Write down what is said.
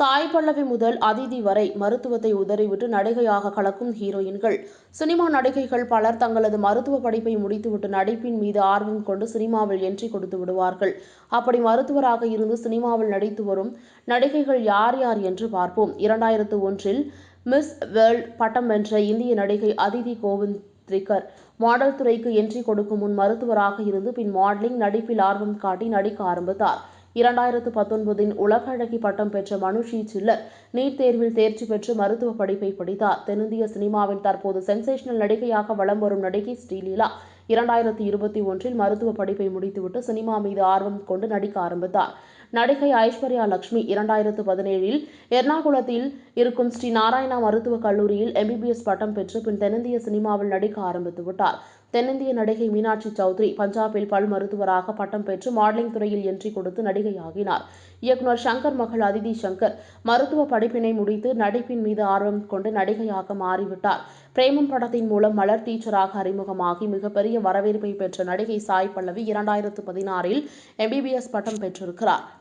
தாய் பல்லவி முதல் அதிதி வரை மருத்துவத்தை உதறிவிட்டு நடிகையாக கலக்கும் ஹீரோயின்கள். சினிமா நடிகைகள் பலர் தங்களது மருத்துவ படிப்பை முடித்துவிட்டு நடிப்பின் மீது ஆர்வம் கொண்டு சினிமாவில் என்ட்ரி கொடுத்து விடுவார்கள். அப்படி மருத்துவராக இருந்து சினிமாவில் நடித்து வரும் நடிகைகள் யார் யார் என்று பார்ப்போம். இரண்டாயிரத்து ஒன்றில் மிஸ் வேர்ல்ட் பட்டம் வென்ற இந்திய நடிகை அதிதி கோவிந்த் மாடல் துறைக்கு என்ட்ரி கொடுக்கும் முன் மருத்துவராக இருந்து பின் மாடலிங் நடிப்பில் ஆர்வம் காட்டி நடிக்க ஆரம்பித்தார். இரண்டாயிரத்து பத்தொன்பதின் உலக அழகி பட்டம் பெற்ற மனுஷி சில்லர் நீட் தேர்வில் தேர்ச்சி பெற்று மருத்துவ படிப்பை படித்தார். தென்னிந்திய சினிமாவில் தற்போது சென்சேஷனல் நடிகையாக வலம் வரும் நடிகை ஸ்ரீலீலா இரண்டாயிரத்தி இருபத்தி ஒன்றில் மருத்துவ படிப்பை முடித்துவிட்டு சினிமா மீது ஆர்வம் கொண்டு நடிக்க ஆரம்பித்தார். நடிகை ஐஸ்வர்யா லட்சுமி இரண்டாயிரத்து பதினேழில் எர்ணாகுளத்தில் இருக்கும் ஸ்ரீ நாராயணா மருத்துவக் கல்லூரியில் எம்பிபிஎஸ் பட்டம் பெற்று பின் தென்னிந்திய சினிமாவில் நடிக்க ஆரம்பித்து விட்டார். தென்னிந்திய நடிகை மீனாட்சி சௌத்ரி பஞ்சாபில் பல் மருத்துவராக பட்டம் பெற்று மாடலிங் துறையில் என்ட்ரி கொடுத்து நடிகையாகினார். இயக்குனர் சங்கர் மகள் அதிதி சங்கர் மருத்துவ படிப்பினை முடித்து நடிப்பின் மீது ஆர்வம் கொண்டு நடிகையாக மாறிவிட்டார். பிரேமம் படத்தின் மூலம் மலர் டீச்சராக அறிமுகமாகி மிகப்பெரிய வரவேற்பை பெற்ற நடிகை சாய் பல்லவி இரண்டாயிரத்து பதினாறில் எம்பிபிஎஸ் பட்டம் பெற்றிருக்கிறார்.